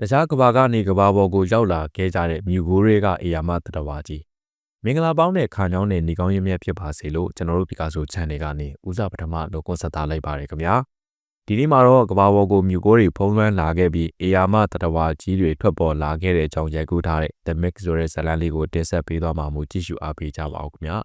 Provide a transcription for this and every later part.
တခြားကဘာကနေကဘာပေါ်ကိုရောက်လာခဲ့ကြတဲ့မြူကိုတွေကအေယာမတတဝါကြီးမင်္ဂလာပေါင်းတဲ့ခါညောင်းတဲ့နေကောင်းရမြတ်ဖြစ်ပါစေလို့ကျွန်တော်တို့ပီကာဆို channel ကနေဦးစားပထမလို့ကွန်ဆက်သားလိုက်ပါတယ်ခင်ဗျာဒီနေ့မှာတော့ကဘာပေါ်ကိုမြူကိုတွေဖုံးလွှမ်းလာခဲ့ပြီးအေယာမတတဝါကြီးတွေထွက်ပေါ်လာခဲ့တဲ့အကြောင်းရိုက်ကူးထားတဲ့ The Mix ဆိုတဲ့ဇာတ်လမ်းလေးကိုတင်ဆက်ပေးသွားမှာမို့ကြည့်ရှုအားပေးကြပါဦးခင်ဗျာ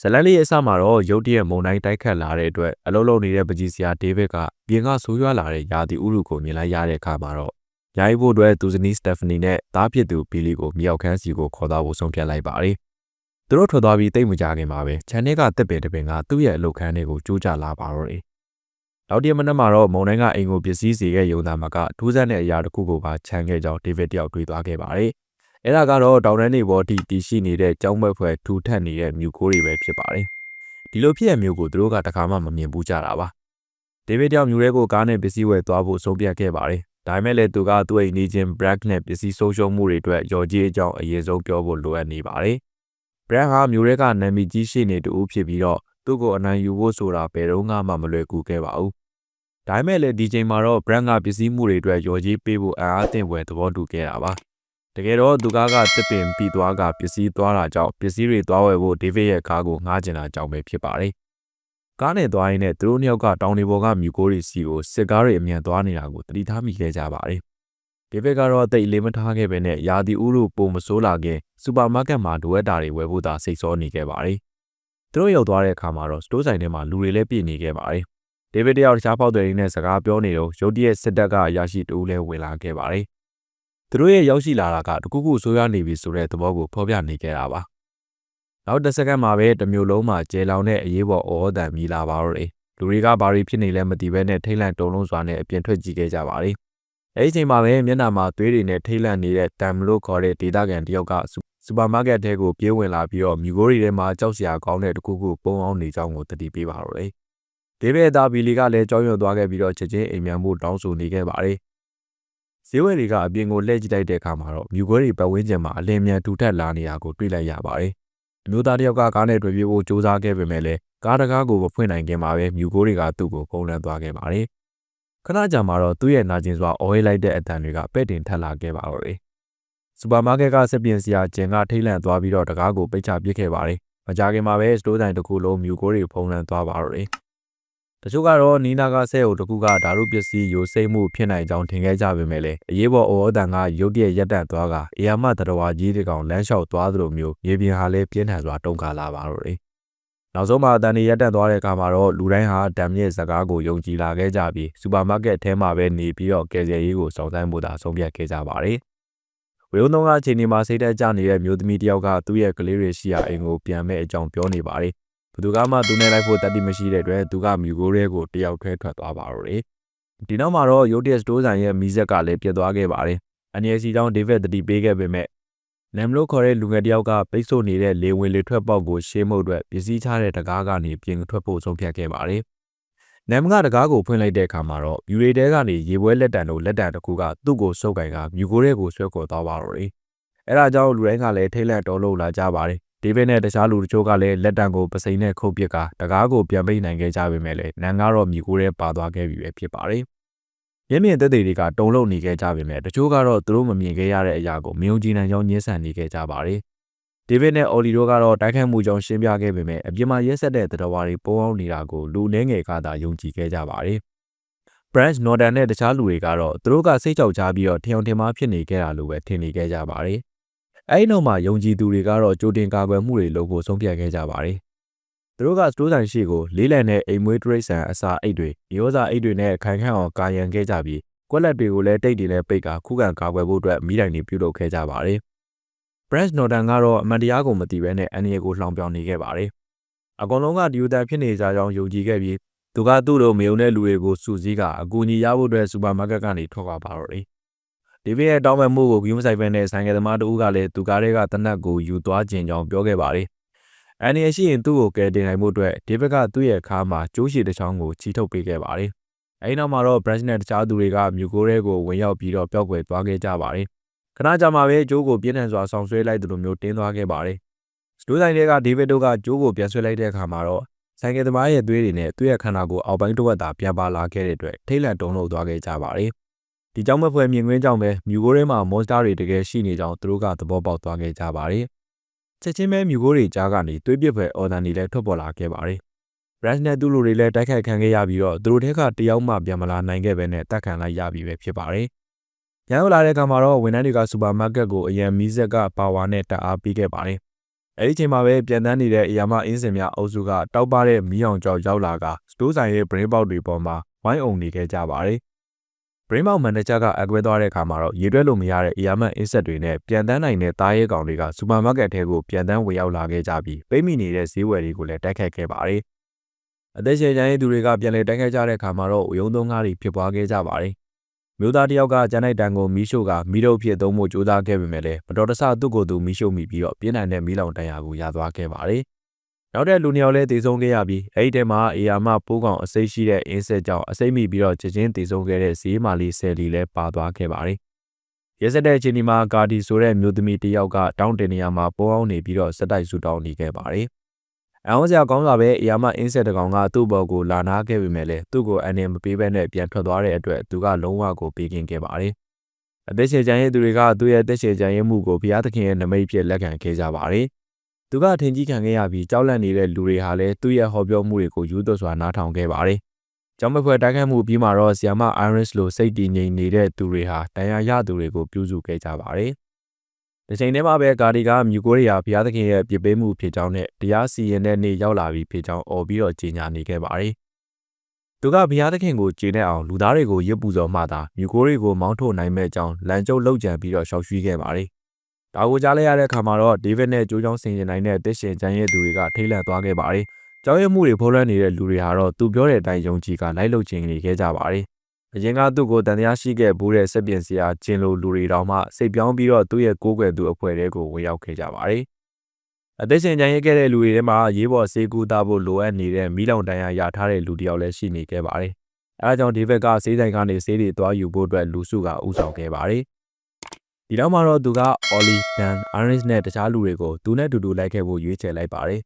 ဇလန်လေးရဲ့အစမှာတော့ရုတ်တရက်မုံတိုင်းတိုက်ခတ်လာတဲ့အတွက်အလုံးလုံးနေတဲ့ပကြီးစရာဒေးဗစ်ကပြင်ကဆိုးရွားလာတဲ့ယာတီဥရုကိုမြင်လိုက်ရတဲ့အခါမှာတော့ ညာရေးဖို့အတွက်သူဇနီးစတက်ဖနီနဲ့သားဖြစ်သူဘီလီကိုမြောက်ခန်းစီကိုခေါ်သွားဖို့ဆုံးဖြတ်လိုက်ပါတယ်။သူတို့ထွက်သွားပြီးတိတ်မကြခင်မှာပဲချန်နေကတက်ပင်တပင်ကသူ့ရဲ့အလုပ်ခန်းတွေကိုကျိုးကျလာပါတော့တယ်။နောက်တရက်မနက်မှာတော့မုံတိုင်းကအိမ်ကိုပစ္စည်းစီခဲ့ရုံသားမှာကထူးဆန်းတဲ့အရာတစ်ခုကိုပါခြံခဲ့ကြောင်းဒေးဗစ်တယောက်တွေးသွားခဲ့ပါတယ်။အဲ့ဒါကတော့တောင်တန်းတွေပေါ်ထိတည်ရှိနေတဲ့ကြောင်းဘက်ဖွဲထူထပ်နေတဲ့မြူကိုတွေပဲဖြစ်ပါတယ်။ဒီလိုဖြစ်ရမျိုးကိုသူတို့ကတခါမှမမြင်ဘူးကြတာပါ။ဒေးဗစ်တယောက်မြူရဲကိုကားနဲ့ပစ္စည်းဝယ်သွားဖို့ဆုံးဖြတ်ခဲ့ပါတယ် ဒါပေမဲ့လည်းသူကသူ့အိမ်နေချင်း Brad နဲ့ပစ္စည်းဆုံးရှုံးမှုတွေအတွက်ရော်ကြီးအကြောင်းအရေးဆုံးပြောဖို့လိုအပ်နေပါတယ်။ Brad ဟာမျိုးရဲကနာမည်ကြီးရှိနေတူဖြစ်ပြီးတော့သူ့ကိုအနိုင်ယူဖို့ဆိုတာဘယ်တော့မှမလွယ်ကူခဲ့ပါဘူး။ဒါပေမဲ့လည်းဒီချိန်မှာတော့ Brad ကပစ္စည်းမှုတွေအတွက်ရော်ကြီးပေးဖို့အံ့အားသင့်ဝယ်သဘောတူခဲ့တာပါ။တကယ်တော့သူကားကတစ်ပင်ပြီးသွားကပစ္စည်းသွားတာကြောင့်ပစ္စည်းတွေသွားဝယ်ဖို့ဒေးဗစ်ရဲ့ကားကိုငှားကျင်တာကြောင့်ပဲဖြစ်ပါတယ် ကားနဲ့သွားရင်းနဲ့သူတို့နှစ်ယောက်ကတောင်တွေပေါ်ကမြူကိုတွေစီကိုစစ်ကားတွေအမြန်သွားနေတာကိုတတိထားမိခဲ့ကြပါတယ်။ဒေးဗစ်ကတော့တိတ်လေးမထားခဲ့ပဲနဲ့ယာတီဦးတို့ပုံမစိုးလာခင်စူပါမားကတ်မှာဒိုဝက်တာတွေဝယ်ဖို့သာစိတ်ဆောနေခဲ့ပါတယ်။သူတို့ရောက်သွားတဲ့အခါမှာတော့စတိုးဆိုင်ထဲမှာလူတွေလည်းပြည့်နေခဲ့ပါတယ်။ဒေးဗစ်တယောက်တခြားပေါက်တွေနဲ့စကားပြောနေတော့ရုတ်တရက်စစ်တပ်ကရရှိတူလဲဝင်လာခဲ့ပါတယ်။သူတို့ရဲ့ရောက်ရှိလာတာကတခုခုဆိုးရွားနေပြီဆိုတဲ့သဘောကိုဖော်ပြနေခဲ့တာပါ။ နောက်တစ်စက္ကန့်မှာပဲတမျိုးလုံးမှာကျဲလောင်တဲ့အရေးပေါ်အော်တန်မြည်လာပါတော့တယ်လူတွေကဘာတွေဖြစ်နေလဲမသိဘဲနဲ့ထိတ်လန့်တုန်လှုပ်စွာနဲ့အပြင်ထွက်ကြည့်ခဲ့ကြပါလေအဲဒီချိန်မှာပဲမျက်နှာမှာသွေးတွေနဲ့ထိတ်လန့်နေတဲ့တမ်လို့ခေါ်တဲ့ဒေတာကန်တယောက်ကစူပါမားကတ်ထဲကိုပြေးဝင်လာပြီးတော့မြူကိုရီထဲမှာကြောက်စရာကောင်းတဲ့တခုခုပုံအောင်နေကြောင်းကိုတတိပေးပါတော့တယ်ဒေးဗစ်သားဘီလီကလည်းကြောက်ရွံ့သွားခဲ့ပြီးတော့ချက်ချင်းအိမ်မြန်မှုတောင်းဆိုနေခဲ့ပါတယ်ဈေးဝယ်တွေကအပြင်ကိုလှည့်ကြည့်လိုက်တဲ့အခါမှာတော့မြူခွဲတွေပတ်ဝန်းကျင်မှာအလင်းမြန်ထူထပ်လာနေတာကိုတွေ့လိုက်ရပါတယ် အမျိုးသားတစ်ယောက်ကကားနဲ့တွေ့ပြေးဖို့ကြိုးစားခဲ့ပေမဲ့လည်းကားတကားကိုမဖွင့်နိုင်ခင်မှာပဲမြူကိုတွေကသူ့ကိုပုံလန်းသွားခဲ့ပါတယ်။ခဏကြာမှတော့သူ့ရဲ့နာကျင်စွာအော်ဟစ်လိုက်တဲ့အတန်တွေကပဲ့တင်ထက်လာခဲ့ပါတော့တယ်။စူပါမားကတ်ကစက်ပြင်စရာကျင်ကထိတ်လန့်သွားပြီးတော့တကားကိုပိတ်ချပစ်ခဲ့ပါတယ်။မကြခင်မှာပဲစတိုးဆိုင်တစ်ခုလုံးမြူကိုတွေဖုံးလန်းသွားပါတော့တယ်။ တချို့ကတော့နီးနာကဆဲအုပ်တစ်ခုကဓာတုပစ္စည်းယိုစိမ့်မှုဖြစ်နိုင်ကြောင်းထင်ခဲ့ကြပေမဲ့လည်းအရေးပေါ်အော်အတန်ကရုတ်တရက်ရက်တန့်သွားကအေယာမတတော်ဝါကြီးတကောင်လမ်းလျှောက်သွားသလိုမျိုးရေပြင်ဟာလည်းပြင်းထန်စွာတုံ့ခါလာပါတော့တယ်။နောက်ဆုံးမှာအတန်တွေရက်တန့်သွားတဲ့အခါမှာတော့လူတိုင်းဟာဒမ်ရဲ့စကားကိုယုံကြည်လာခဲ့ကြပြီးစူပါမားကတ်ထဲမှာပဲနေပြီးတော့ကယ်ဆယ်ရေးကိုစောင့်ဆိုင်းဖို့သာဆုံးဖြတ်ခဲ့ကြပါတယ်။ဝေယုံသုံးကအချိန်ဒီမှာစိတ်သက်ကြနေတဲ့မျိုးသမီးတယောက်ကသူ့ရဲ့ကလေးတွေရှိရာအိမ်ကိုပြန်မဲ့အကြောင်းပြောနေပါတယ်။ ဘသူကမှသူနဲ့လိုက်ဖို့တတ်တိမရှိတဲ့အတွက်သူကမြူကိုရဲကိုတယောက်ထဲထွက်သွားပါတော့တယ်ဒီနောက်မှာတော့ Yotis တိုးဆိုင်ရဲ့မီးဆက်ကလည်းပြတ်သွားခဲ့ပါတယ်အန်ရီစီကြောင့်ဒေးဗစ်တတိပေးခဲ့ပေမဲ့နမ်လို့ခေါ်တဲ့လူငယ်တယောက်ကပိတ်ဆို့နေတဲ့လေဝင်လေထွက်ပေါက်ကိုရှင်းမှုအတွက်ပစ္စည်းချတဲ့တကားကနေပြင်ထွက်ဖို့ဆုံးဖြတ်ခဲ့ပါတယ်နမ်ကတကားကိုဖွင့်လိုက်တဲ့အခါမှာတော့ယူရီတဲကနေရေပွဲလက်တံတို့လက်တံတစ်ခုကသူ့ကိုစုပ်ကင်ကမြူကိုရဲကိုဆွဲခေါ်သွားပါတော့တယ်အဲဒါကြောင့်လူတိုင်းကလည်းထိတ်လန့်တော်လို့လာကြပါတယ် ဒေးဗစ်နဲ့တခြားလူတချို့ကလည်းလက်တံကိုပစိန်နဲ့ခုတ်ပစ်ကတကားကိုပြန်ပိတ်နိုင်ခဲ့ကြပေမဲ့လည်းနန်ကတော့မြူကိုရဲပါသွားခဲ့ပြီပဲဖြစ်ပါတယ်။မျက်မြင်သက်သေတွေကတုံလုံးနေခဲ့ကြပေမဲ့တချို့ကတော့သူတို့မမြင်ခဲ့ရတဲ့အရာကိုမြုံကြည်နိုင်ကြောင်းညှင်းဆန်နေခဲ့ကြပါတယ်။ဒေးဗစ်နဲ့အော်လီတို့ကတော့တိုက်ခိုက်မှုကြောင့်ရှင်းပြခဲ့ပေမဲ့အပြင်မှာရက်ဆက်တဲ့တရားဝါတွေပုံအောင်နေတာကိုလူနှဲငယ်ကသာယုံကြည်ခဲ့ကြပါတယ်။ Branch Norton နဲ့တခြားလူတွေကတော့သူတို့ကစိတ်ကြောက်ကြပြီးတော့ထျောင်ထင်မှားဖြစ်နေခဲ့တာလို့ပဲထင်နေခဲ့ကြပါတယ် အဲဒီနောက်မှာယုံကြည်သူတွေကတော့ကြိုတင်ကာကွယ်မှုတွေလုပ်ဖို့ဆုံးဖြတ်ခဲ့ကြပါတယ်။သူတို့ကစတိုးဆိုင်ရှိကိုလေးလံတဲ့အိမ်မွေးတရိတ်ဆန်အစာအိတ်တွေရိုးစာအိတ်တွေနဲ့ခိုင်ခန့်အောင်ကာယံခဲ့ကြပြီးကွက်လက်တွေကိုလည်းတိတ်တွေနဲ့ပိတ်ကာခုခံကာကွယ်ဖို့အတွက်မိတိုင်တွေပြုလုပ်ခဲ့ကြပါတယ်။ Branch Norton ကတော့အမှန်တရားကိုမသိဘဲနဲ့အန်ရီကိုလှောင်ပြောင်နေခဲ့ပါတယ်။အကောင်လုံးကဒီယူတန်ဖြစ်နေကြကြောင်းယုံကြည်ခဲ့ပြီးသူကသူ့လိုမယုံတဲ့လူတွေကိုစူးစီးကအကူအညီရဖို့အတွက်စူပါမားကတ်ကနေထွက်ခွာပါတော့တယ်။ ဒေးဗစ်ရဲ့တောင်းပန်မှုကိုဂရုမစိုက်ဘဲနဲ့ဆိုင်ကယ်သမားတဦးကလည်းသူကားထဲကတနက်ကိုယူသွားခြင်းကြောင်းပြောခဲ့ပါတယ်။အန်နီရှိရင်သူ့ကိုကယ်တင်နိုင်မှုအတွက်ဒေးဗစ်ကသူ့ရဲ့ခါမှာကျိုးရှည်တစ်ချောင်းကိုချီထုတ်ပေးခဲ့ပါတယ်။အဲဒီနောက်မှာတော့ Brush နဲ့တခြားသူတွေကမြူကိုရဲကိုဝင်ရောက်ပြီးတော့ပျောက်ကွယ်သွားခဲ့ကြပါတယ်။ခဏကြာမှပဲကျိုးကိုပြင်းထန်စွာဆောင်းဆွဲလိုက်သလိုမျိုးတင်းသွားခဲ့ပါတယ်။စတိုးဆိုင်တွေကဒေးဗစ်တို့ကကျိုးကိုပြန်ဆွဲလိုက်တဲ့အခါမှာတော့ဆိုင်ကယ်သမားရဲ့သွေးတွေနဲ့သူ့ရဲ့ခန္ဓာကိုယ်အောက်ပိုင်းတစ်ဝက်သာပြန်ပါလာခဲ့တဲ့အတွက်ထိတ်လန့်တုန်လှုပ်သွားခဲ့ကြပါတယ်။ ဒီကြောင့်မဖွဲမြင်ကွင်းကြောင့်ပဲမြူကိုးထဲမှာမွန်စတာတွေတကယ်ရှိနေကြောင်းသူတို့ကသဘောပေါက်သွားခဲ့ကြပါတယ်။ချက်ချင်းပဲမြူကိုးတွေကြားကနေသွေးပစ်ဖွယ်အော်ဒန်တွေလည်းထွက်ပေါ်လာခဲ့ပါတယ်။ Brass နဲ့သူ့လူတွေလည်းတိုက်ခိုက်ခံခဲ့ရပြီးတော့သူတို့ထဲကတယောက်မှပြန်မလာနိုင်ခဲ့ပဲနဲ့တတ်ခံလိုက်ရပြီပဲဖြစ်ပါတယ်။ညရောက်လာတဲ့အခါမှာတော့ဝန်ထမ်းတွေကစူပါမားကတ်ကိုအရန်မီးဆက်ကပါဝါနဲ့တက်အားပေးခဲ့ပါတယ်။အဲဒီချိန်မှာပဲပြန်တန်းနေတဲ့အရာမအင်းစင်များအုပ်စုကတောက်ပတဲ့မီးအောင်ကြောက်ရောက်လာကစတိုးဆိုင်ရဲ့ brain ပေါက်တွေပေါ်မှာဝိုင်းအောင်နေခဲ့ကြပါတယ်။ brain ပေါက်မန်နေဂျာကအကွဲသွားတဲ့အခါမှာတော့ရေတွက်လို့မရတဲ့အရာမအင်းဆက်တွေနဲ့ပြန်တန်းနိုင်တဲ့သားရဲကောင်တွေကစူပါမားကတ်ထဲကိုပြန်တန်းဝင်ရောက်လာခဲ့ကြပြီးပိတ်မိနေတဲ့ဈေးဝယ်တွေကိုလည်းတိုက်ခတ်ခဲ့ပါတယ်။အသက်ရှင်ကျန်ရေးသူတွေကပြန်လည်တိုက်ခိုက်ကြတဲ့အခါမှာတော့ရုံသုံးကားတွေဖြစ်ပွားခဲ့ကြပါတယ်။မျိုးသားတယောက်ကကျန်တဲ့တန်ကိုမီးရှို့ကမီးတုပ်ဖြစ်သုံးဖို့ကြိုးစားခဲ့ပေမဲ့လည်းမတော်တဆသူ့ကိုယ်သူမီးရှို့မိပြီးတော့ပြင်းထန်တဲ့မီးလောင်တန်ရာကိုရသွားခဲ့ပါတယ်။ နောက်တဲ့လူနှစ်ယောက်လည်းတည်ဆုံခဲ့ရပြီးအဲ့ဒီထဲမှာအေယာမပိုးကောင်အစိမ့်ရှိတဲ့အင်းဆက်ကြောင့်အစိမ့်မိပြီးတော့ချက်ချင်းတည်ဆုံခဲ့တဲ့ဈေးမာလီဆယ်လီလည်းပါသွားခဲ့ပါတယ်။ရဲစက်တဲ့အချိန်ဒီမှာကာဒီဆိုတဲ့မျိုးသမီးတယောက်ကတောင်းတင်နေရမှာပုံအောင်နေပြီးတော့စက်တိုက်ဆူတောင်းနေခဲ့ပါတယ်။အအောင်စရာကောင်းစွာပဲအရာမအင်းဆက်တကောင်ကသူ့ဘော်ကိုလာနာခဲ့ပေမဲ့လည်းသူ့ကိုအနေမပေးဘဲနဲ့ပြန်ထွက်သွားတဲ့အတွက်သူကလုံးဝကိုပေးကင်ခဲ့ပါတယ်။အသက်ရှင်ကြံရဲ့သူတွေကသူ့ရဲ့အသက်ရှင်ကြံရဲ့မှုကိုဘုရားသခင်ရဲ့နမိတ်ဖြစ်လက်ခံခဲ့ကြပါတယ်။ သူကထင်ကြီးခံခဲ့ရပြီးကြောက်လန့်နေတဲ့လူတွေဟာလည်းသူ့ရဲ့ဟောပြောမှုတွေကိုယူသွစွာနားထောင်ခဲ့ပါတယ်။ကျောင်းမဖွဲတိုက်ခိုက်မှုပြီးမှတော့ဆီယာမ Iris လိုစိတ်တည်ငြိမ်နေတဲ့သူတွေဟာတန်ရာရသူတွေကိုပြုစုခဲ့ကြပါတယ်။ဒီချိန်ထဲမှာပဲဂါဒီကမြူကိုရီးယားဘုရားသခင်ရဲ့ပြစ်ပေးမှုဖြစ်ကြောင်းနဲ့တရားစီရင်တဲ့နေ့ရောက်လာပြီဖြစ်ကြောင်းអော်ပြီးတော့ကြေညာနေခဲ့ပါတယ်။သူကဘုရားသခင်ကိုကျေနပ်အောင်လူသားတွေကိုရစ်ပူဇော်မှသာမြူကိုရီကိုမောင်းထုတ်နိုင်မဲ့ကြောင်းလန်ကျုပ်လှုပ်ကြံပြီးတော့ရှောက်ရွှီးခဲ့ပါတယ်။ ဒါကိုကြားလိုက်ရတဲ့အခါမှာတော့ဒေးဗစ်နဲ့ဂျိုးချောင်းဆင်ကျင်နိုင်တဲ့တစ်ရှင်ကျန်ရဲ့သူတွေကထိတ်လန့်သွားခဲ့ပါတယ်။ကြောင်းရမှုတွေဖိုးလွှမ်းနေတဲ့လူတွေဟာတော့သူပြောတဲ့အတိုင်းယုံကြည်ကလိုက်လုပ်ခြင်းနေခဲ့ကြပါတယ်။အရင်ကသူ့ကိုတန်တရားရှိခဲ့ဘူးတဲ့စက်ပြင်စရာကျင်လိုလူတွေတောင်မှစိတ်ပြောင်းပြီးတော့သူ့ရဲ့ကိုးကွယ်သူအဖွဲ့တွေကိုဝင်ရောက်ခဲ့ကြပါတယ်။အသက်ရှင်ကြံရခဲ့တဲ့လူတွေထဲမှာရေးပေါ်စေကူတာဖို့လိုအပ်နေတဲ့မီးလောင်တန်ရာရထားတဲ့လူတယောက်လည်းရှိနေခဲ့ပါတယ်။အဲဒါကြောင့်ဒေးဗစ်ကစေးဆိုင်ကနေစေးတွေသွားယူဖို့အတွက်လူစုကဥဆောင်ခဲ့ပါတယ်။ ဒီတော့မှတော့သူကအော်လီဒန်အာရစ်နဲ့တခြားလူတွေကိုသူနဲ့တူတူလိုက်ခဲ့ဖို့ရွေးချယ်လိုက်ပါတယ်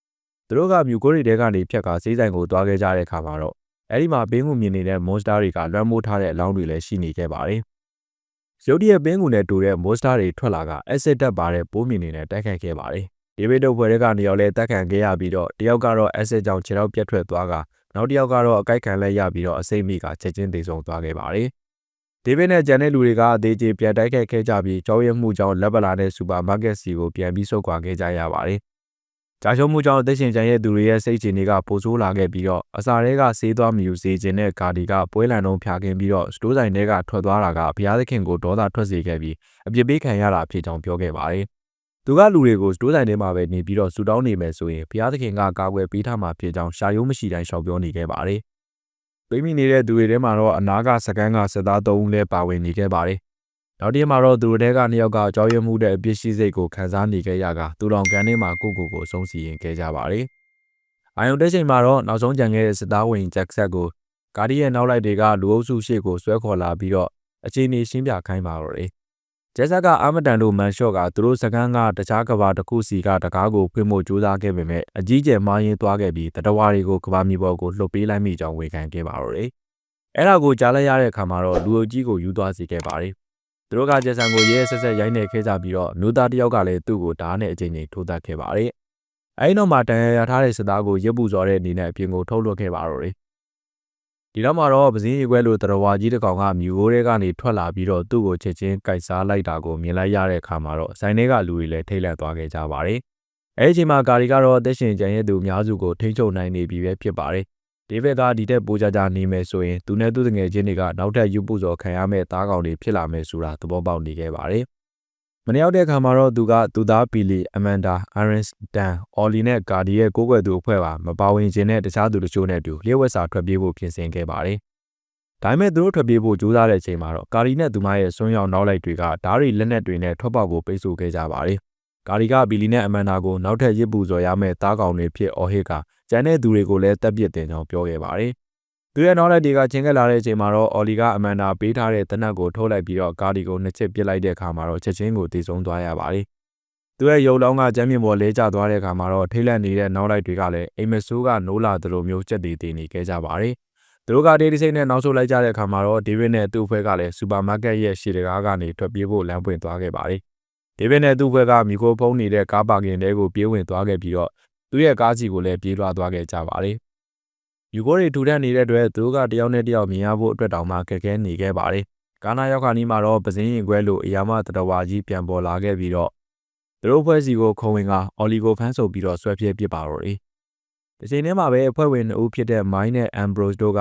။သူတို့ကမြူကိုရီတဲကနေဖြတ်ကာစေးဆိုင်ကိုသွားခဲ့ကြတဲ့အခါမှာတော့အဲဒီမှာပင်းကူမြင်နေတဲ့ monster တွေကလွှမ်းမိုးထားတဲ့အလောင်းတွေလည်းရှိနေခဲ့ပါတယ်။ရုတ်တရက်ပင်းကူနဲ့တူတဲ့ monster တွေထွက်လာက acid တက်ပါတဲ့ပိုးမြင်နေနဲ့တိုက်ခိုက်ခဲ့ပါတယ်။ဒေးဗစ်တို့ဖွဲ့တဲ့ကနေရာလဲတက်ခံခဲ့ရပြီးတော့တယောက်ကတော့ acid ကြောင့်ခြေထောက်ပြတ်ထွက်သွားကနောက်တစ်ယောက်ကတော့အကိုက်ခံလက်ရပြီးတော့အစိမ့်မိကချက်ချင်းသေဆုံးသွားခဲ့ပါတယ်။ ဒေးဗစ်နဲ့ဂျန်တဲ့လူတွေကအသေးကြီးပြန်တိုက်ခိုက်ခဲ့ကြပြီးကြောက်ရွံ့မှုကြောင့်လက်ပလာတဲ့စူပါမားကတ်စီကိုပြန်ပြီးဆုတ်ခွာခဲ့ကြရပါတယ်ကြာရှုံးမှုကြောင့်အသက်ရှင်ကျန်ရဲ့သူတွေရဲ့စိတ်ချတွေကပိုဆိုးလာခဲ့ပြီးတော့အစာတွေကဆေးသွားမယူစေခြင်းနဲ့ဂါဒီကပွဲလန်တုံးဖြာခင်းပြီးတော့စတိုးဆိုင်တွေကထွက်သွားတာကဘုရားသခင်ကိုဒေါသထွက်စေခဲ့ပြီးအပြစ်ပေးခံရတာဖြစ်ကြောင်းပြောခဲ့ပါတယ်။သူကလူတွေကိုစတိုးဆိုင်ထဲမှာပဲနေပြီးတော့ဆူတောင်းနေမယ်ဆိုရင်ဘုရားသခင်ကကာကွယ်ပေးထားမှာဖြစ်ကြောင်းရှာယုံးမရှိတိုင်းရှောက်ပြောနေခဲ့ပါတယ်။ ပိမိနေတဲ့သူတွေထဲမှာတော့အနာကစကန်းကစစ်သား၃ဦးလည်းပါဝင်နေခဲ့ပါတယ်နောက်တည့်မှာတော့သူတို့တဲကနှစ်ယောက်ကကြောက်ရွံ့မှုတဲ့အပြစ်ရှိစိတ်ကိုခံစားနေခဲ့ရကသူတော်ကန်ထဲမှာကိုကိုကိုအဆုံးစီရင်ခဲ့ကြပါတယ်။အာယုံတက်ချိန်မှာတော့နောက်ဆုံးကြံခဲ့တဲ့စစ်သားဝင်ဂျက်ဆက်ကိုကာဒီရဲ့နောက်လိုက်တွေကလူအုပ်စုရှေ့ကိုဆွဲခေါ်လာပြီးတော့အခြေအနေရှင်းပြခိုင်းပါတော့တယ်။ ဂျက်ဆက်ကအာမတန်တို့မန်ရှော့ကသူတို့စကန်းကတခြားကဘာတစ်ခုစီကတကားကိုဖွင့်ဖို့ကြိုးစားခဲ့ပေမဲ့အကြီးကျယ်မာရင်သွားခဲ့ပြီးတတဝါတွေကိုကဘာမီဘော်ကိုလှုပ်ပေးလိုက်မိကြောင်းဝေခံခဲ့ပါတော့တယ်။အဲ့ဒါကိုကြားလိုက်ရတဲ့အခါမှာတော့လူအုပ်ကြီးကိုယူသွားစေခဲ့ပါတယ်သူတို့ကဂျက်ဆန်ကိုရဲရဲဆက်ဆက်ရိုက်နေခဲ့ကြပြီးတော့မျိုးသားတယောက်ကလည်းသူ့ကိုဓာတ်နဲ့အချိန်ချင်းထိုးသတ်ခဲ့ပါတယ်။အဲဒီနောက်မှာတန်ရရထားတဲ့စစ်သားကိုရပ်ပူစော်တဲ့အနေနဲ့အပြင်ကိုထုတ်လွှတ်ခဲ့ပါတော့တယ်။ ဒီတော့မှတော့ပစင်းရီခွဲလိုတရဝါကြီးတစ်ကောင်ကမြူကိုရဲကနေထွက်လာပြီးတော့သူ့ကိုချက်ချင်းကြိုက်စားလိုက်တာကိုမြင်လိုက်ရတဲ့အခါမှာတော့ဆိုင်ထဲကလူတွေလည်းထိတ်လန့်သွားခဲ့ကြပါတယ်။အဲဒီအချိန်မှာကာရီကတော့အသက်ရှင်ကျန်ရဲ့သူအများစုကိုထိန်းချုပ်နိုင်နေပြီပဲဖြစ်ပါတယ်။ဒေးဗစ်ကဒီတက်ပိုးကြကြနေမယ်ဆိုရင်သူနဲ့သူ့တငယ်ချင်းတွေကနောက်ထပ်ယူပူဇော်ခံရမယ့်သားကောင်တွေဖြစ်လာမယ်ဆိုတာသဘောပေါက်နေခဲ့ပါတယ်။ မနေ့ရောက်တဲ့အခါမှာတော့သူကသူသားပီလီအမန်ဒါအာရန်စ်တန်အော်လီနဲ့ဂါဒီရဲ့ကိုးကွယ်သူအဖွဲ့ပါမပါဝင်ခြင်းနဲ့တခြားသူတို့ချို့နဲ့အတူလျှက်ဝက်စာထွက်ပြေးဖို့ပြင်ဆင်ခဲ့ပါတယ်။ဒါပေမဲ့သူတို့ထွက်ပြေးဖို့ကြိုးစားတဲ့အချိန်မှာတော့ကာရီနဲ့သူမရဲ့ဆွမ်းရောက်နောက်လိုက်တွေကဓားရီလက်နက်တွေနဲ့ထွက်ပေါက်ကိုပိတ်ဆို့ခဲ့ကြပါတယ်။ကာရီကဘီလီနဲ့အမန်ဒါကိုနောက်ထပ်ရစ်ပူဇော်ရမယ့်သားကောင်တွေဖြစ်အော်ဟစ်ကကျန်တဲ့သူတွေကိုလည်းတပ်ပစ်တင်ကြောင်းပြောခဲ့ပါတယ်။ သူရဲ့နောက်လိုက်တွေကချင်းကက်လာတဲ့အချိန်မှာတော့အော်လီကအမန်ဒါပေးထားတဲ့တနက်ကိုထုတ်လိုက်ပြီးတော့ကာဒီကိုနှစ်ချက်ပစ်လိုက်တဲ့အခါမှာတော့ချက်ချင်းကိုတည်ဆုံးသွားရပါတယ်။သူရဲ့ရုပ်လောင်းကကျမ်းမြင့်ပေါ်လဲကျသွားတဲ့အခါမှာတော့ထိတ်လန့်နေတဲ့နောက်လိုက်တွေကလည်းအိမ်မဆိုးကနိုးလာသလိုမျိုးကြက်တည်တည်နေခဲ့ကြပါတယ်။သူသူတို့ကဒေးဒီစိတ်နဲ့နောက်ဆုတ်လိုက်ကြတဲ့အခါမှာတော့ဒေးဗစ်နဲ့သူ့အဖွဲ့ကလည်းစူပါမားကတ်ရဲ့ရှေ့တကားကနေထွက်ပြေးဖို့လမ်းပွင့်သွားခဲ့ပါတယ်။ဒေးဗစ်နဲ့သူ့အဖွဲ့ကမီကိုဖုံးနေတဲ့ကားပါကင်တဲကိုပြေးဝင်သွားခဲ့ပြီးတော့သူ့ရဲ့ကားစီကိုလည်းပြေးလွှားသွားခဲ့ကြပါတယ်။ ယူကိုတွေထူထပ်နေတဲ့အတွက်သူတို့ကတယောက်နဲ့တယောက်မြင်ရဖို့အတွက်တောင်မှခက်ခဲနေခဲ့ပါတယ်။ကာနာရောက်ခါနီးမှာတော့ပစင်းရင်ခွဲလိုအရာမတတဝါကြီးပြန်ပေါ်လာခဲ့ပြီးတော့သူတို့ဖွဲ့စီကိုခုံဝင်ကအော်လီကိုဖမ်းဆုပ်ပြီးတော့ဆွဲပြစ်ပစ်ပါတော့တယ်။ဒီချိန်ထဲမှာပဲအဖွဲ့ဝင်အုပ်ဖြစ်တဲ့မိုင်းနဲ့အမ်ဘရိုစ်တို့က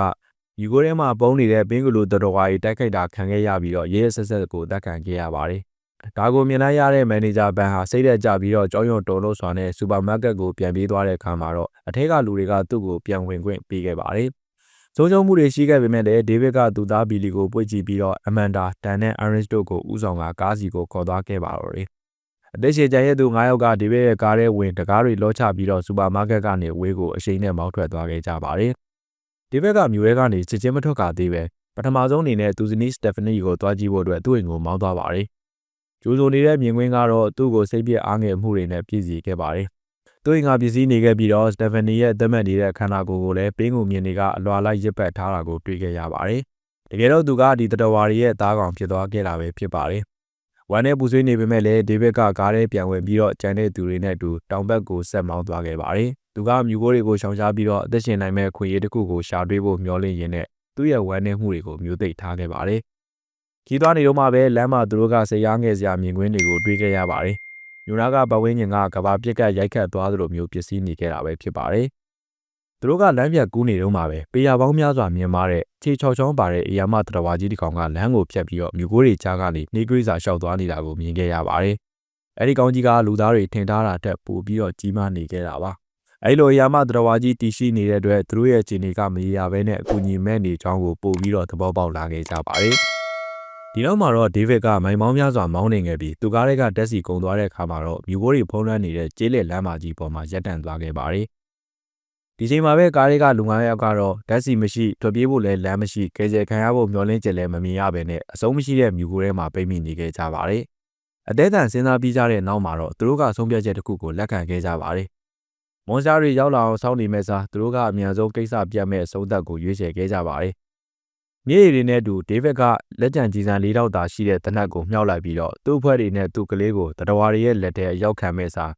ယူကိုထဲမှာပုံနေတဲ့ပင်းကလူတတော်ဝါကြီးတိုက်ခိုက်တာခံခဲ့ရပြီးတော့ရဲရဲဆက်ဆက်ကိုတက်ခံခဲ့ရပါတယ်။ ဒါကိုမြင်လိုက်ရတဲ့မန်နေဂျာဘန်ဟာစိတ်သက်ကြပြီးတော့ကြောင်းရွံ့တော်လို့စွာနဲ့စူပါမားကတ်ကိုပြန်ပြေးသွားတဲ့အခါမှာတော့အထက်ကလူတွေကသူ့ကိုပြန်ဝင်ခွင့်ပေးခဲ့ပါတယ်။စိုးကျုံမှုတွေရှိခဲ့ပေမဲ့လည်းဒေးဗစ်ကသူသားဘီလီကိုပွေ့ကြည့်ပြီးတော့အမန်ဒါတန်နဲ့အရင်စ်တို့ကိုဥဆောင်ကကားစီကိုခေါ်သွားခဲ့ပါတော့တယ်။အသက်ရှင်ကျန်ရဲ့သူ9ယောက်ကဒေးဗစ်ရဲ့ကားထဲဝင်တကားတွေလောချပြီးတော့စူပါမားကတ်ကနေဝေးကိုအရှိန်နဲ့မောင်းထွက်သွားခဲ့ကြပါတယ်။ဒီဘက်ကမြို့ရဲကနေချစ်ချင်းမထွက်ကသေးပဲပထမဆုံးအနေနဲ့သူဇနီးစတက်ဖနီကိုတွားကြည့်ဖို့အတွက်သူ့အိမ်ကိုမောင်းသွားပါတယ်။ ကျိုးစုံနေတဲ့မြင်ကွင်းကတော့သူ့ကိုစိတ်ပြည့်အားငယ်မှုတွေနဲ့ပြည့်စည်ခဲ့ပါတယ်။သူ့အိမ်ကပစ္စည်းနေခဲ့ပြီးတော့စတက်ဖနီရဲ့အသက်မက်နေတဲ့ခန္ဓာကိုယ်ကိုလည်းပင်းကူမြင်တွေကအလွာလိုက်ရစ်ပတ်ထားတာကိုတွေ့ခဲ့ရပါတယ်။တကယ်တော့သူကဒီတတော်ဝါရီရဲ့သားကောင်ဖြစ်သွားခဲ့တာပဲဖြစ်ပါတယ်။ဝမ်းနဲ့ပူဆွေးနေပေမဲ့လည်းဒေးဗစ်ကကားထဲပြန်ဝင်ပြီးတော့ကြံတဲ့သူတွေနဲ့အတူတောင်ဘက်ကိုဆက်မောင်းသွားခဲ့ပါတယ်။သူကမြူကိုတွေကိုရှောင်ရှားပြီးတော့အသက်ရှင်နိုင်မဲ့ခွင့်ရတစ်ခုကိုရှာတွေ့ဖို့မျှော်လင့်ရင်းနဲ့သူ့ရဲ့ဝမ်းနည်းမှုတွေကိုမျိုးသိပ်ထားခဲ့ပါတယ်။ ခီးသွားနေတော့မှပဲလမ်းမှာသူတို့ကစိတ်အားငယ်စရာမြင်ကွင်းတွေကိုတွေ့ခဲ့ရပါတယ်။မြူနာကပဝင်းညင်ကကဘာပြက်ကရိုက်ခတ်သွားသလိုမျိုးပစ္စည်းနေခဲ့တာပဲဖြစ်ပါတယ်။သူတို့ကလမ်းပြတ်ကူးနေတော့မှပဲပေရပေါင်းများစွာမြင်မာတဲ့ခြေချော်ချောင်းပါတဲ့အရာမတတော်ဝါကြီးတစ်ကောင်ကလမ်းကိုဖြတ်ပြီးတော့မြူကိုတွေကြားကနေနှေးကွေးစာရှောက်သွားနေတာကိုမြင်ခဲ့ရပါတယ်။အဲဒီကောင်ကြီးကလူသားတွေထင်ထားတာတက်ပိုပြီးတော့ကြီးမားနေခဲ့တာပါ။အဲလိုအရာမတတော်ဝါကြီးတည်ရှိနေတဲ့အတွက်သူတို့ရဲ့ခြေနေကမရေရဘဲနဲ့အကူအညီမဲ့နေချောင်းကိုပို့ပြီးတော့သဘောပေါက်လာခဲ့ကြပါတယ်။ ဒီနောက်မှာတော့ဒေးဗစ်ကမိုင်မောင်းများစွာမောင်းနေခဲ့ပြီးသူကားတွေကတက်စီကုံသွားတဲ့အခါမှာတော့မြူကိုတွေဖုံးလွှမ်းနေတဲ့ကျေးလက်လမ်းမကြီးပေါ်မှာရပ်တန့်သွားခဲ့ပါတယ်။ဒီချိန်မှာပဲကားတွေကလူငါးယောက်ကတော့ဓာတ်စီမရှိထွက်ပြေးဖို့လည်းလမ်းမရှိကယ်ဆယ်ခံရဖို့မျှော်လင့်ချက်လည်းမမြင်ရဘဲနဲ့အဆုံးမရှိတဲ့မြူကိုထဲမှာပိတ်မိနေခဲ့ကြပါတယ်။အသေးအံစဉ်းစားပြီးကြတဲ့နောက်မှာတော့သူတို့ကဆုံးဖြတ်ချက်တစ်ခုကိုလက်ခံခဲ့ကြပါတယ်။မွန်စတာတွေရောက်လာအောင်စောင့်နေမဲ့စားသူတို့ကအမြန်ဆုံးကိစ္စပြတ်မဲ့အဆုံးသက်ကိုရွေးချယ်ခဲ့ကြပါတယ်။ မြေရီတွေနဲ့အတူဒေးဗစ်ကလက်ကျန်ကြီးစံ၄တောက်သာရှိတဲ့တနက်ကိုမြှောက်လိုက်ပြီးတော့သူ့အဖွဲ့တွေနဲ့သူ့ကလေးကိုတတဝါရီရဲ့လက်ထဲအရောက်ခံမဲ့စား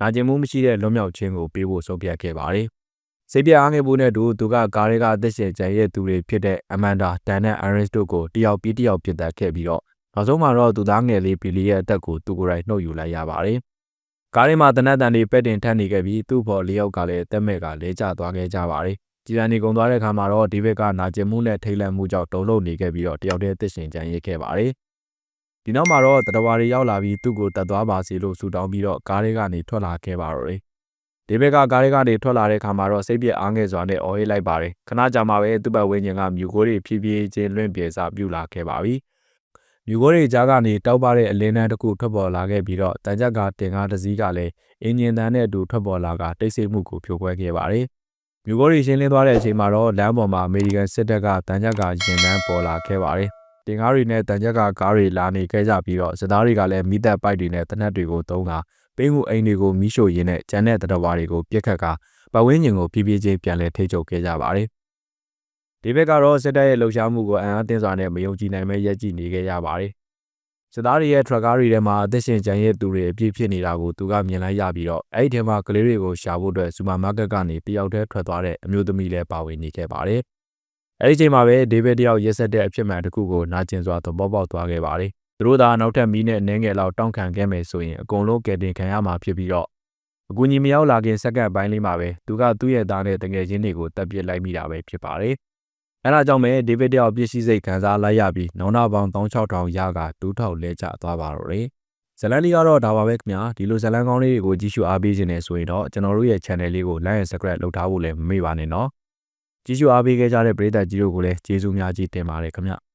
နာကျင်မှုမရှိတဲ့လွတ်မြောက်ခြင်းကိုပေးဖို့ဆုံးဖြတ်ခဲ့ပါတယ်။စိတ်ပြအားငယ်ဖို့နဲ့တူသူကကားရဲကအသက်ရှင်ကျန်ရဲ့သူတွေဖြစ်တဲ့အမန်ဒါဒန်နဲ့အရစ်တို့ကိုတယောက်ပြီးတယောက်ပြစ်တက်ခဲ့ပြီးတော့နောက်ဆုံးမှာတော့သူသားငယ်လေးပီလီရဲ့အသက်ကိုသူကိုယ်တိုင်နှုတ်ယူလိုက်ရပါတယ်။ကားထဲမှာတနတ်တန်တွေပက်တင်ထပ်နေခဲ့ပြီးသူ့ဘော်လေးယောက်ကလည်းတက်မဲ့ကလဲကျသွားခဲ့ကြပါတယ်။ ကြည်စံနေကုန်သွားတဲ့အခါမှာတော့ဒီဘက်ကနာကျင်မှုနဲ့ထိတ်လန့်မှုကြောင့်တုံ့လုံနေခဲ့ပြီးတော့တယောက်တည်းသက်ရှင်ကျန်ရစ်ခဲ့ပါတယ်။ဒီနောက်မှာတော့တတဝါတွေရောက်လာပြီးသူ့ကိုတတ်သွားပါစေလို့ဆူတောင်းပြီးတော့ကားထဲကနေထွက်လာခဲ့ပါတော့တယ်ဒီဘက်ကကားလေးကနေထွက်လာတဲ့ခါမှာတော့စိတ်ပြအားငယ်စွာနဲ့အော်ဟစ်လိုက်ပါတယ်ခဏကြာမှပဲသူ့ဘက်ဝင်းကျင်ကမြူကိုတွေဖြည်းဖြည်းချင်းလွင့်ပြေစာပြူလာခဲ့ပါပြီမြူကိုတွေကြားကနေတောက်ပတဲ့အလင်းတန်းတစ်ခုထွက်ပေါ်လာခဲ့ပြီးတော့တန်ကြက်ကတင်ကားတစ်စီးကလည်းအင်ဂျင်တန်နဲ့အတူထွက်ပေါ်လာကတိတ်ဆိတ်မှုကိုဖြိုခွဲခဲ့ပါတယ် မြူကိုတွေရှင်းလင်းသွားတဲ့အချိန်မှာတော့လမ်းပေါ်မှာအမေရိကန်စစ်တပ်ကတန်ကြက်ကရင်တန်းပေါ်လာခဲ့ပါတယ်တင်ကားတွေနဲ့တန်ကြက်ကကားတွေလာနေခဲ့ကြပြီးတော့စစ်သားတွေကလည်းမိသက်ပိုက်တွေနဲ့တနက်တွေကိုတုံးတာပင်းကူအိမ်တွေကိုမီးရှို့ရင်းနဲ့ကျန်တဲ့တရဝါတွေကိုပြစ်ခတ်ကာပတ်ဝန်းကျင်ကိုဖြည်းဖြည်းချင်းပြန်လည်ထိချုပ်ခဲ့ကြပါတယ်။ဒီဘက်ကတော့စစ်တပ်ရဲ့လှုပ်ရှားမှုကိုအံ့အားသင့်စွာနဲ့မယုံကြည်နိုင်ပဲရက်ကြည့်နေခဲ့ရပါတယ်။ စစ်သားတွေရဲ့ထရက်ကားတွေထဲမှာအသက်ရှင်ကျန်ရဲ့သူတွေအပြည့်ဖြစ်နေတာကိုသူကမြင်လိုက်ရပြီးတော့အဲ့ဒီထဲမှာကလေးတွေကိုရှာဖို့အတွက်စူပါမားကတ်ကနေတယောက်တည်းထွက်သွားတဲ့အမျိုးသမီးလည်းပါဝင်နေခဲ့ပါတယ်။အဲ့ဒီချိန်မှာပဲဒေးဗစ်တယောက်ရက်ဆက်တဲ့အဖြစ်မှန်တစ်ခုကိုနာကျင်စွာသဘောပေါက်သွားခဲ့ပါတယ်သူတို့သာနောက်ထပ်မီးနဲ့နှင်းငယ်လောက်တောင့်ခံခဲ့မယ်ဆိုရင်အကုန်လုံးကယ်တင်ခံရမှာဖြစ်ပြီးတော့အကူကြီးမရောက်လာခင်စက္ကန့်ပိုင်းလေးမှာပဲသူကသူ့ရဲ့သားနဲ့တငယ်ချင်းတွေကိုတပ်ပစ်လိုက်မိတာပဲဖြစ်ပါတယ်။ အဲဒါကြောင့်ပဲဒေးဗစ်တယောက်ပြည့်စည်စိတ်ခံစားလိုက်ရပြီးနောင်နာပေါင်း16000ရကတူးထောက်လဲကျသွားပါတော့တယ်။ဇလန်လေးကတော့ဒါပါပဲခင်ဗျာဒီလိုဇလန်ကောင်းလေးတွေကိုကြည့်ရှုအားပေးခြင်းနဲ့ဆိုရင်တော့ကျွန်တော်တို့ရဲ့ channel လေးကို like and subscribe လုပ်ထားဖို့လည်းမမေ့ပါနဲ့နော်။ကြည့်ရှုအားပေးခဲ့ကြတဲ့ပရိသတ်ကြီးတို့ကိုလည်းကျေးဇူးများကြီးတင်ပါတယ်ခင်ဗျာ။